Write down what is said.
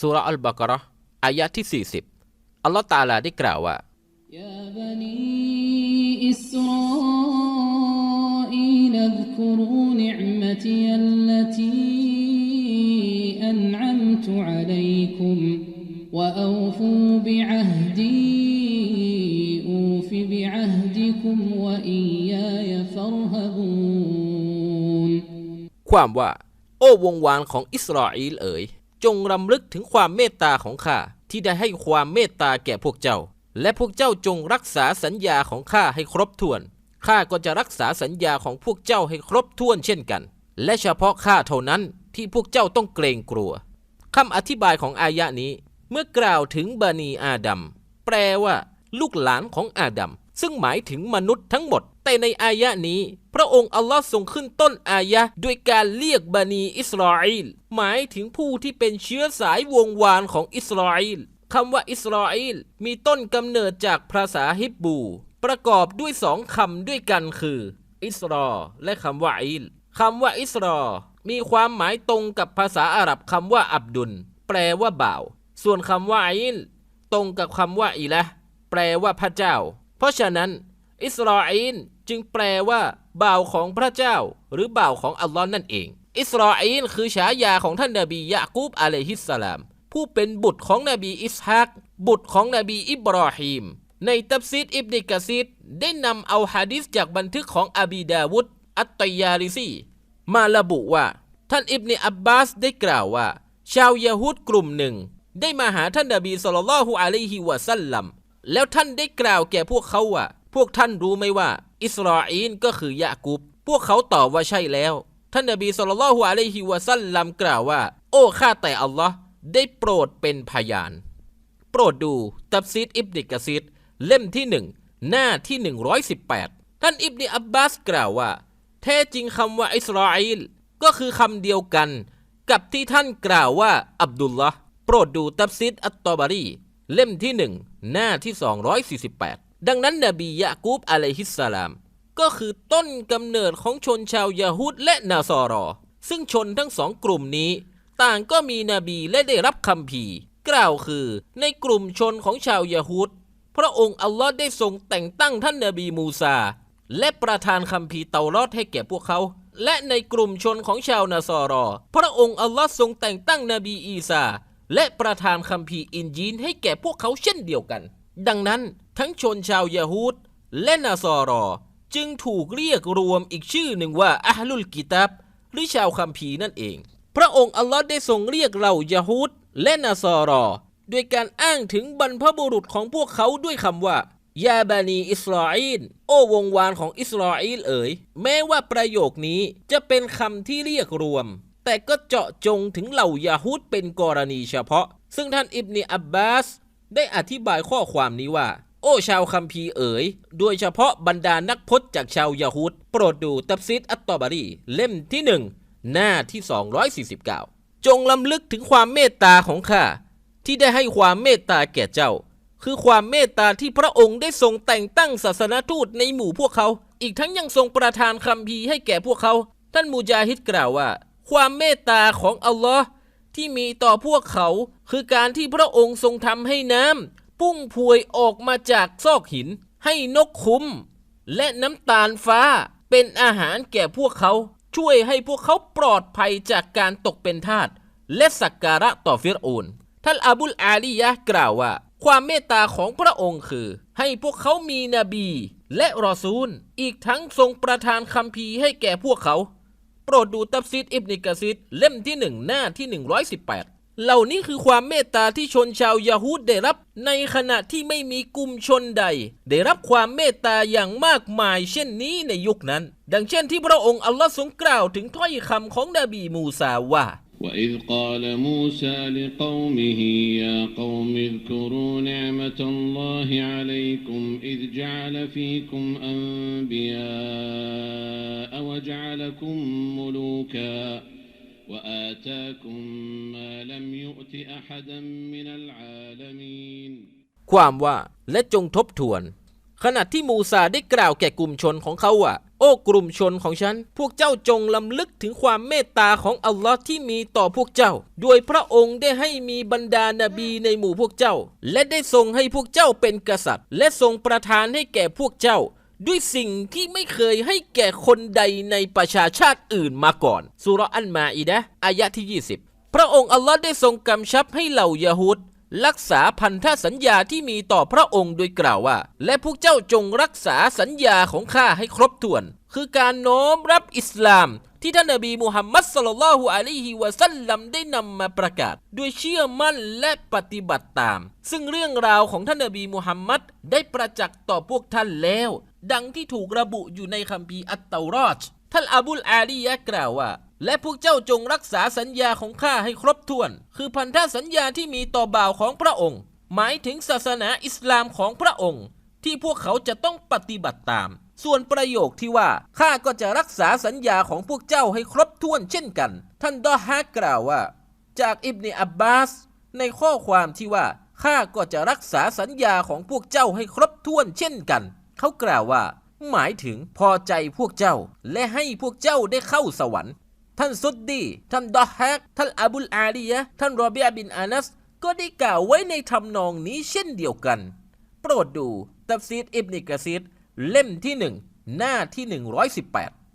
สุราอัลบากะเราะห์อายะที่ 40 อัลลอฮฺตะอาลาได้กล่าวว่า يا بني إسرائيل اذكروا نعمتي التي أنعمت عليكم وأوفوا بعهدي أوف بعهدكم وإياي فارهبون ความว่า โอ้วงวานของอิสราเอลเอ๋ย จงรำลึกถึงความเมตตาของข้าที่ได้ให้ความเมตตาแก่พวกเจ้า และพวกเจ้าจงรักษาสัญญาของข้าให้ครบถ้วน ข้าก็จะรักษาสัญญาของพวกเจ้าให้ครบถ้วนเช่นกัน และเฉพาะข้าเท่านั้นที่พวกเจ้าต้องเกรงกลัวคำอธิบายของอายะนี้ เมื่อกล่าวถึงบานีอาดัมแปลว่า ลูกหลานของอาดัมซึ่งหมายถึงมนุษย์ทั้งหมด แต่ในอายะนี้ พระองค์อัลลอฮ์ทรงขึ้นต้นอายะด้วยการเรียกบานีอิสราเอลหมายถึงผู้ที่เป็นเชื้อสายวงวานของอิสราเอลคำว่าอิสราเอลมีต้นกำเนิดจากภาษาฮิบรูประกอบด้วยสองคำด้วยกันคือ อิสรอและคำว่าอิลคำว่าอิสรอมีความหมายตรงกับภาษาอาหรับคำว่าอับดุล แปลว่าบ่าว ส่วนคำว่าอิลตรงกับคำว่าอิละแปลว่าพระเจ้า เพราะฉะนั้น อิสราเอล จึงแปลว่า บ่าวของพระเจ้า หรือบ่าวของอัลลอฮ์นั่นเอง อิสราเอลคือฉายาของท่านนบียะกูบอะลัยฮิสสลาม ผู้เป็นบุตรของนบีอิสฮากบุตรของนบีอิบราฮิมในตับซีดอิบนิกะซีดได้นำเอาฮะดิษจากบันทึกของอบีดาวุดอัตตยาริซีมาระบุว่า ท่านอิบเนอับบาสได้กล่าวว่า ชาวยะฮูดกลุ่มหนึ่ง ได้มาหาท่านนบีสุลต่านละฮุอะลัยฮิวะสัลลัมแล้วท่านได้กล่าวแก่พวกเขาว่า พวกท่านรู้ไหมว่า อิสราเอลก็คือยะกุบ พวกเขาตอบว่าใช่แล้ว ท่านนบีสุลต่านละฮุอะลัยฮิวะสัลลัมกล่าวว่า โอ้ข้าแต่อัลลอฮ์ได้โปรดเป็นพยาน โปรดดูตับซีดอิบนิกะซีดเล่มที่หนึ่งหน้าที่ 118 ท่านอิบนิอับบาสกล่าวว่า แท้จริงคำว่าอิสราเอลก็คือคำเดียวกัน กับที่ท่านกล่าวว่า อับดุลละโปรดดูตับซิดอัตตอบารี เล่มที่หนึ่งหน้าที่ 248 ดังนั้นนบียะกูบอะลัยฮิสสลาม ก็คือต้นกำเนิดของชนชาวยาฮูดและนาซอรอ ซึ่งชนทั้งสองกลุ่มนี้ ต่างก็มีนบีและได้รับคำพีกล่าวคือในกลุ่มชนของชาวยาฮูดพระองค์อัลลอฮ์ได้ทรงแต่งตั้งท่านนบีมูซา และประทานคัมภีเตารอดให้แก่พวกเขา และในกลุ่มชนของชาวนาซอรอ พระองค์อัลลอฮ์ทรงแต่งตั้งนบีอีสาและประทานคัมภีอินจีนให้แก่พวกเขาเช่นเดียวกัน ดังนั้นทั้งชนชาวยาฮูดและนาซอรอ จึงถูกเรียกรวมอีกชื่อหนึ่งว่าอัลลุลกิตับหรือชาวคัมภีร์นั่นเอง พระองค์อัลลอฮ์ได้ทรงเรียกเรายาฮูดและนาซอรอด้วยการอ้างถึงบรรพบุรุษของพวกเขาด้วยคำว่ายาบานีอิสราเอลโอ้วงวานของอิสราเอลเอ๋ยแม้ว่าประโยคนี้จะเป็นคำที่เรียกรวม แต่ก็เจาะจงถึงเหล่ายาฮูดเป็นกรณีเฉพาะ ซึ่งท่านอิบนีอับบาส ได้อธิบายข้อความนี้ว่า โอ้ชาวคัมภีร์เอ๋ย โดยเฉพาะบรรดานักพจน์จากชาวยาฮูดโปรดดูตับซิดอัตตอบารีเล่มที่หนึ่งหน้าที่ 249 จงลำลึกถึงความเมตตาของข้าที่ได้ให้ความเมตตาแก่เจ้า คือความเมตตาที่พระองค์ได้ทรงแต่งตั้งศาสนทูตในหมู่พวกเขา อีกทั้งยังทรงประทานคัมภีร์ให้แก่พวกเขา ท่านมูจาฮิดกล่าวว่า ความเมตตาของอัลลอฮ์ ที่มีต่อพวกเขา คือการที่พระองค์ทรงทำให้น้ำพุ่งพวยออกมาจากซอกหิน ให้นกคุ้ม และน้ำตาลฟ้าเป็นอาหารแก่พวกเขา ช่วยให้พวกเขาปลอดภัยจากการตกเป็นทาสและสักการะต่อฟิรอูนท่านอบุลอาลียะกล่าวว่า ความเมตตาของพระองค์คือ ให้พวกเขามีนบี และรอซูล อีกทั้งทรงประทานคัมภีให้แก่พวกเขา โปรดดูตับซิดอิบนิกะซิดเล่มที่หนึ่งหน้าที่ 118เหล่านี้คือความเมตตาที่ชนชาวยาฮูดได้รับ ในขณะที่ไม่มีกลุ่มชนใด ได้รับความเมตตาอย่างมากมาย เช่นนี้ในยุคนั้น ดังเช่นที่พระองค์อัลลอฮ์ทรงกล่าวถึงถ้อยคำของนบีมูซาว่า وإذ قال موسى لقومه يا قوم اذكروا نعمة الله عليكم إذ جعل فيكم أنبياء وجعلكم ملوكا وآتاكم ما لم يؤت أحدا من العالمين ความว่าและจงทบทวน ขณะที่มูซาได้กล่าวแก่กลุ่มชนของเขาว่า โอ้กลุ่มชนของฉัน พวกเจ้าจงลำลึกถึงความเมตตาของอัลลอฮ์ที่มีต่อพวกเจ้า โดยพระองค์ได้ให้มีบรรดานาบีในหมู่พวกเจ้า และได้ทรงให้พวกเจ้าเป็นกษัตริย์ และทรงประทานให้แก่พวกเจ้า ด้วยสิ่งที่ไม่เคยให้แก่คนใดในประชาชาติอื่นมาก่อนสุราอันมาอิดะอายะที่ 20 พระองค์อัลลอฮ์ได้ทรงกำชับให้เหล่ายะฮูด รักษาพันธสัญญาที่มีต่อพระองค์โดยกล่าวว่า และพวกเจ้าจงรักษาสัญญาของข้าให้ครบถ้วน คือการโน้มรับอิสลาม ที่ท่านนบีมุฮัมมัดสลลัลลอฮุอะลัยฮิวะสัลลัมได้นำมาประกาศ ด้วยเชื่อมั่นและปฏิบัติตาม ซึ่งเรื่องราวของท่านนบีมุฮัมมัดได้ประจักษ์ต่อพวกท่านแล้ว ดังที่ถูกระบุอยู่ในคัมภีร์อัตเตารอจท่านอบุลอาลียะกล่าวว่า และพวกเจ้าจงรักษาสัญญาของข้าให้ครบถ้วน คือพันธสัญญาที่มีต่อบ่าวของพระองค์ หมายถึงศาสนาอิสลามของพระองค์ ที่พวกเขาจะต้องปฏิบัติตาม ส่วนประโยคที่ว่าข้าก็จะรักษาสัญญาของพวกเจ้าให้ครบถ้วนเช่นกัน ท่านดอฮากกล่าวว่า จากอิบเนอับบาส ในข้อความที่ว่าข้าก็จะรักษาสัญญาของพวกเจ้าให้ครบถ้วนเช่นกัน เขากล่าวว่า หมายถึงพอใจพวกเจ้า และให้พวกเจ้าได้เข้าสวรรค์ ท่านซุดดี ท่านดอฮัก ท่านอาบุลอาลียะ ท่านรอเบียบินอานัส ก็ได้กล่าวไว้ในทำนองนี้เช่นเดียวกัน โปรดดู ตับซีดอิบนิกะซีดเล่มที่หนึ่งหน้าที่ 118